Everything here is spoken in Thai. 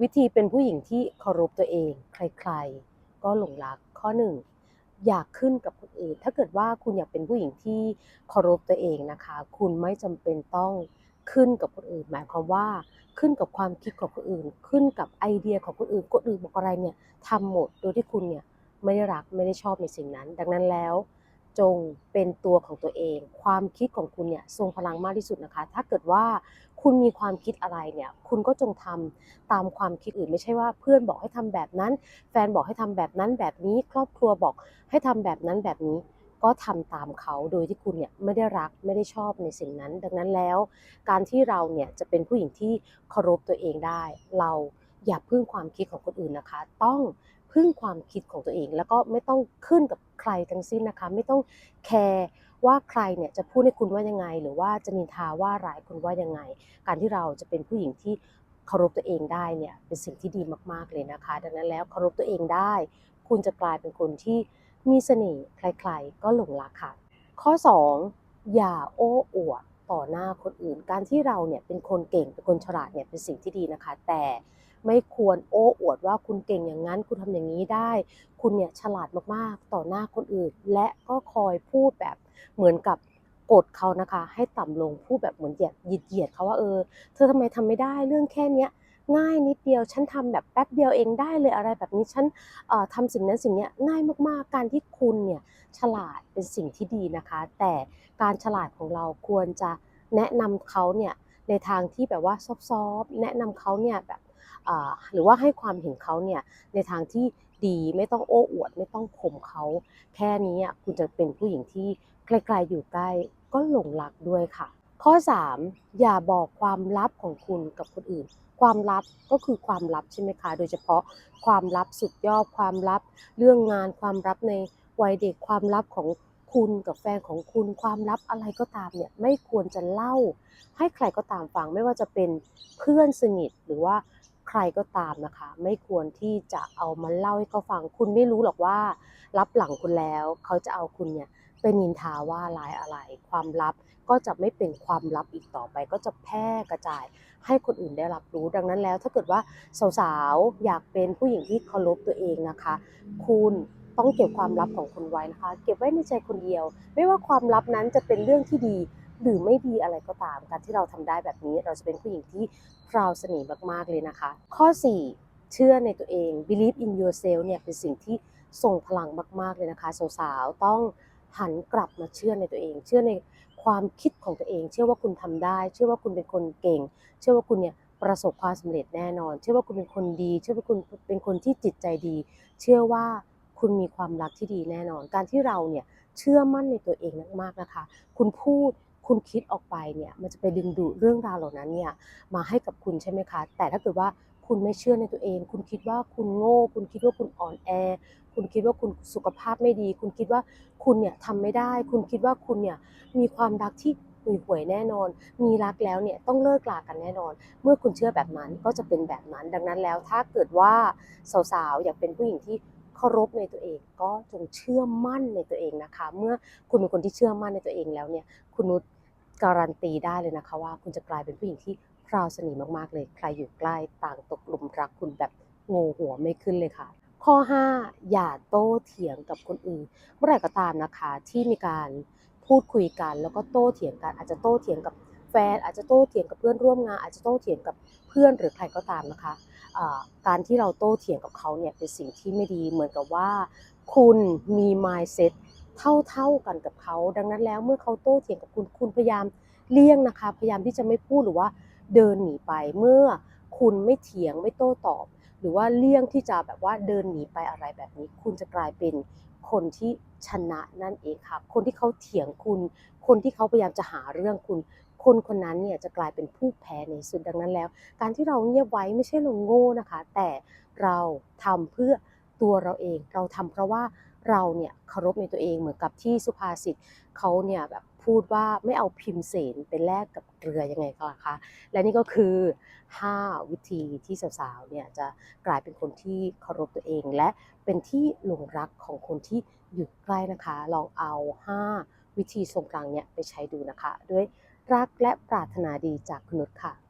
วิธีเป็นผู้หญิงที่เคารพตัวเอง ใครๆ ก็หลงรักข้อหนึ่งอยากขึ้นกับคนอื่น ถ้าเกิดว่าคุณอยากเป็นผู้หญิงที่เคารพตัวเองนะคะ คุณไม่จำเป็นต้องขึ้นกับคนอื่น หมายความว่าขึ้นกับความคิดของคนอื่น ขึ้นกับไอเดียของคนอื่นคนอื่นบอกอะไรเนี่ยทำหมดโดยที่คุณเนี่ยไม่ได้รักไม่ได้ชอบในสิ่งนั้น ดังนั้นแล้ว จงเป็นตัวของตัวเอง ความคิดของคุณเนี่ยทรงพลังมากที่สุดนะคะ ถ้าเกิดว่าคุณมีความคิดอะไรเนี่ยคุณก็จงทำตามความคิดอื่น ไม่ใช่ว่าเพื่อนบอกให้ทำแบบนั้น แฟนบอกให้ทำแบบนั้นแบบนี้ ครอบครัวบอกให้ทำแบบนั้นแบบนี้ก็ทำตามเขาโดยที่คุณเนี่ยไม่ได้รักไม่ได้ชอบในสิ่งนั้น ดังนั้นแล้ว การที่เราเนี่ยจะเป็นผู้หญิงที่เคารพตัวเองได้ เราอย่าพึ่งความคิดของคนอื่นนะคะ ต้อง พึ่งความคิดของตัวเอง แล้วก็ไม่ต้องขึ้นกับใครทั้งสิ้นนะคะ ไม่ต้องแคร์ว่าใครเนี่ยจะพูดให้คุณว่ายังไง หรือว่าจะนินทาว่าร้ายคุณว่ายังไง การที่เราจะเป็นผู้หญิงที่เคารพตัวเองได้เนี่ยเป็นสิ่งที่ดีมากๆเลยนะคะ ดังนั้นแล้วเคารพตัวเองได้ คุณจะกลายเป็นคนที่มีเสน่ห์ใครๆ ก็หลงรักค่ะ ข้อ 2 อย่าโอ้อวดต่อหน้าคนอื่น การที่เราเนี่ยเป็นคนเก่งเป็นคนฉลาดเนี่ยเป็นสิ่งที่ดีนะคะ แต่ ไม่ควรโอ้อวดว่าคุณเก่งอย่างนั้น คุณทำอย่างนี้ได้ คุณเนี่ยฉลาดมากๆต่อหน้าคนอื่น และก็คอยพูดแบบเหมือนกับกดเขานะคะ ให้ต่ำลงพูดแบบเหมือนเหยียดเหยียดเขาว่าเออ เธอทำไมทำไม่ได้เรื่องแค่เนี้ยง่ายนิดเดียว ฉันทำแบบแป๊บเดียวเองได้เลยอะไรแบบนี้ ฉันเอ่อทำสิ่งนั้นสิ่งนี้ง่ายมากๆ การที่คุณเนี่ยฉลาดเป็นสิ่งที่ดีนะคะ แต่การฉลาดของเราควรจะแนะนำเขาเนี่ยในทางที่แบบว่าซอฟๆแนะนำเขาเนี่ยแบบ หรือว่าให้ความเห็นเขาเนี่ยในทางที่ดีไม่ต้องโอ้อวด ไม่ต้องข่มเขาแค่นี้คุณจะเป็นผู้หญิงที่ไกลๆอยู่ใกล้ก็หลงรักด้วยค่ะ ข้อ 3 อย่าบอกความลับของคุณกับคนอื่น ความลับก็คือความลับใช่ไหมคะ โดยเฉพาะความลับสุดยอดความลับ เรื่องงานความลับในวัยเด็กความลับของคุณกับแฟนของคุณความลับอะไรก็ตามเนี่ยไม่ควรจะเล่า ให้ใครก็ตามฟังไม่ว่าจะเป็นเพื่อนสนิทหรือว่า ใครก็ตามนะคะ ไม่ควรที่จะเอามาเล่าให้เขาฟัง คุณไม่รู้หรอกว่า รับหลังคุณแล้ว เขาจะเอาคุณเนี่ยเป็นนินทาว่าร้ายอะไร ความลับก็จะไม่เป็นความลับอีกต่อไป ก็จะแพร่กระจายให้คนอื่นได้รับรู้ดังนั้นแล้ว ถ้าเกิดว่าสาวๆอยากเป็นผู้หญิงที่เคารพตัวเองนะคะ คุณต้องเก็บความลับของคุณไว้นะคะ เก็บไว้ในใจคนเดียว ไม่ว่าความลับนั้นจะเป็นเรื่องที่ดี หรือไม่ดีอะไรก็ตาม การที่เราทำได้แบบนี้เราจะเป็นผู้หญิงที่พราวเสน่ห์มากๆเลยนะคะ ข้อ 4 เชื่อในตัวเอง believe in yourself เนี่ยเป็นสิ่งที่ทรงพลังมาก ๆเลยนะคะสาวๆต้องหันกลับมาเชื่อในตัวเอง เชื่อในความคิดของตัวเอง เชื่อว่าคุณทำได้ เชื่อว่าคุณเป็นคนเก่ง เชื่อว่าคุณเนี่ยประสบความสำเร็จแน่นอน เชื่อว่าคุณเป็นคนดี เชื่อว่าคุณเป็นคนที่จิตใจดี เชื่อว่าคุณมีความรักที่ดีแน่นอน การที่เราเนี่ยเชื่อมั่นในตัวเองมากๆนะคะ คุณพูด คุณคิดออกไปเนี่ยมันจะไปดึงดูดเรื่องราวเหล่านั้นเนี่ยมาให้กับคุณใช่ไหมคะ แต่ถ้าเกิดว่าคุณไม่เชื่อในตัวเอง คุณคิดว่าคุณโง่ คุณคิดว่าคุณอ่อนแอ คุณคิดว่าคุณสุขภาพไม่ดี คุณคิดว่าคุณเนี่ยทำไม่ได้ คุณคิดว่าคุณเนี่ยมีความรักที่ห่วยหวยแน่นอน มีรักแล้วเนี่ยต้องเลิกลากันแน่นอน เมื่อคุณเชื่อแบบนั้นก็จะเป็นแบบนั้น ดังนั้นแล้วถ้าเกิดว่าสาวๆอยากเป็นผู้หญิงที่เคารพในตัวเองก็จงเชื่อมั่นในตัวเองนะคะ เมื่อคุณเป็นคนที่เชื่อมั่นในตัวเองแล้วเนี่ยคุณนุช การันตีได้เลยนะคะว่าคุณจะกลายเป็นผู้หญิงที่พราวเสน่ห์มากๆเลย ใครอยู่ใกล้ต่างตกหลุมรักคุณแบบโง่หัวไม่ขึ้นเลยค่ะ ข้อ 5 อย่าโต้เถียงกับคนอื่น เมื่อไหร่ก็ตามนะคะที่มีการพูดคุยกัน แล้วก็โต้เถียงกัน อาจจะโต้เถียงกับแฟน อาจจะโต้เถียงกับเพื่อนร่วมงาน อาจจะโต้เถียงกับเพื่อนหรือใครก็ตามนะคะการที่เราโต้เถียงกับเขาเนี่ยเป็นสิ่งที่ไม่ดีเหมือนกับว่า คุณมี mindset เท่าๆกันกับเขา ดังนั้นแล้วเมื่อเขาโต้เถียงกับคุณคุณพยายามเลี่ยงนะคะ พยายามที่จะไม่พูดหรือว่าเดินหนีไป เมื่อคุณไม่เถียงไม่โต้ตอบ หรือว่าเลี่ยงที่จะแบบว่าเดินหนีไปอะไรแบบนี้ คุณจะกลายเป็นคนที่ชนะนั่นเองค่ะ คนที่เขาเถียงคุณ คนที่เขาพยายามจะหาเรื่องคุณ คนคนนั้นเนี่ยจะกลายเป็นผู้แพ้ในสุดดังนั้นแล้ว การที่เราเงียบไว้ไม่ใช่เราโง่นะคะ แต่เราทำเพื่อตัวเราเอง เราทำเพราะว่า เราเนี่ยเคารพในตัวเองเหมือนกับที่สุภาษิตเขาเนี่ยแบบพูดว่าไม่เอาพิมพ์เสนไปแลกกับเกลือยังไงก็คะและนี่ก็คือ 5 วิธีที่สาวๆเนี่ยจะกลายเป็นคนที่เคารพตัวเอง และเป็นที่หลงรักของคนที่อยู่ใกล้นะคะ ลองเอา 5 วิธีทรงกลางเนี่ยไปใช้ดูนะคะ ด้วยรักและปรารถนาดีจากคุณนุชค่ะ